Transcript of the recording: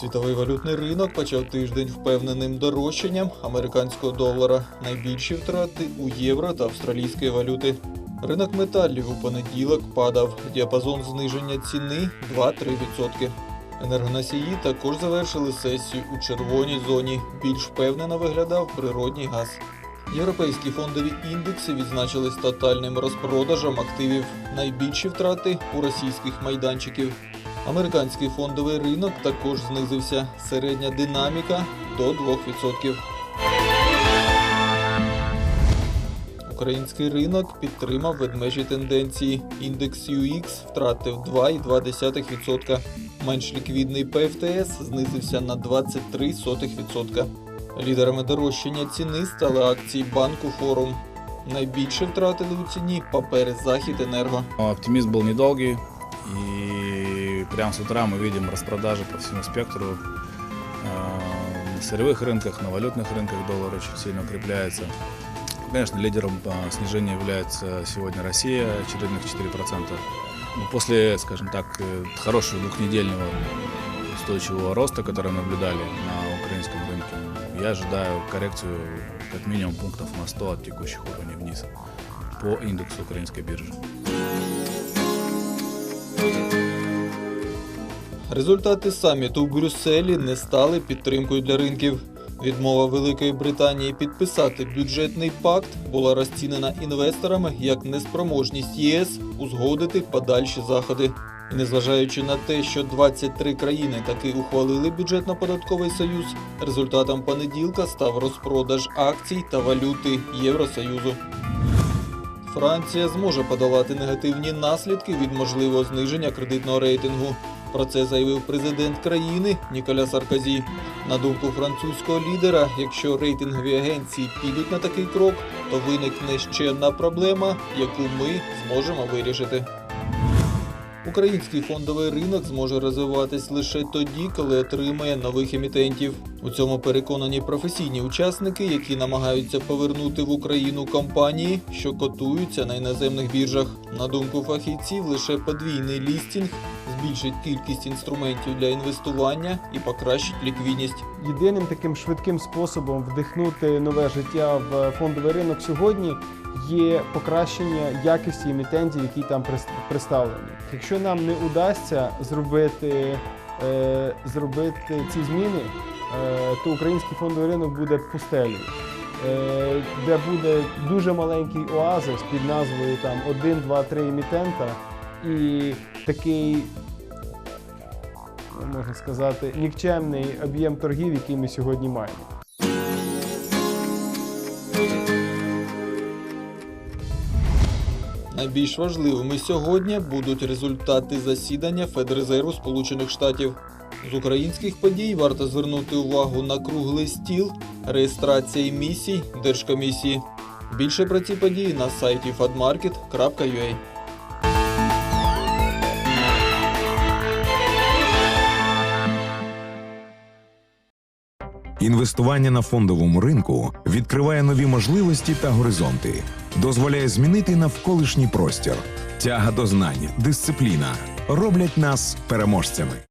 Світовий валютний ринок почав тиждень впевненим дорожчанням американського долара. Найбільші втрати у євро та австралійської валюти. Ринок металів у понеділок падав. Діапазон зниження ціни 2-3%. Енергоносії також завершили сесію у червоній зоні. Більш впевнено виглядав природній газ. Європейські фондові індекси відзначились тотальним розпродажем активів. Найбільші втрати у російських майданчиків. Американський фондовий ринок також знизився. Середня динаміка до 2%. Український ринок підтримав ведмежі тенденції. Індекс UX втратив 2,2%. Менш ліквідний ПФТС знизився на 23%. Лідерами дорожчання ціни стали акції банку Форум. Найбільше втратили у ціні папери Західенерго. Оптимизм был недолгий, и прямо с утра мы видим распродажи по всему спектру. Э, На сырьевых рынках, на валютных рынках доллар очень сильно укрепляется. Конечно, лидером по снижению является сегодня Россия, очередных 4%. Но после, скажем так, э, хорошего двухнедельного устойчивого роста, который наблюдали на украинском рынке, я ожидаю коррекцию как минимум пунктов на 100 от текущих уровней вниз по индексу украинской биржи. Результати саміту в Брюсселі не стали підтримкою для ринків. Відмова Великої Британії підписати бюджетний пакт була розцінена інвесторами як неспроможність ЄС узгодити подальші заходи. І незважаючи на те, що 23 країни таки ухвалили бюджетно-податковий союз, результатом понеділка став розпродаж акцій та валюти Євросоюзу. Франція зможе подолати негативні наслідки від можливого зниження кредитного рейтингу. Про це заявив президент країни Ніколя Саркозі. На думку французького лідера, якщо рейтингові агенції підуть на такий крок, то виникне ще одна проблема, яку ми зможемо вирішити. Український фондовий ринок зможе розвиватись лише тоді, коли отримає нових емітентів. У цьому переконані професійні учасники, які намагаються повернути в Україну компанії, що котуються на іноземних біржах. На думку фахівців, лише подвійний лістінг збільшить кількість інструментів для інвестування і покращить ліквідність. Єдиним таким швидким способом вдихнути нове життя в фондовий ринок сьогодні є покращення якості емітентів, які там представлені. Якщо нам не удасться зробити, е, зробити ці зміни, е, то український фондовий ринок буде пустелею. е, Де буде дуже маленький оазис під назвою там 1, 2, 3 емітента і такий можна сказати, нікчемний об'єм торгів, який ми сьогодні маємо. Найбільш важливими сьогодні будуть результати засідання Федрезерву Сполучених Штатів. З українських подій варто звернути увагу на круглий стіл, реєстрація емісій Держкомісії. Більше про ці події на сайті fadmarket.ua. Інвестування на фондовому ринку відкриває нові можливості та горизонти, дозволяє змінити навколишній простір. Тяга до знань, дисципліна роблять нас переможцями.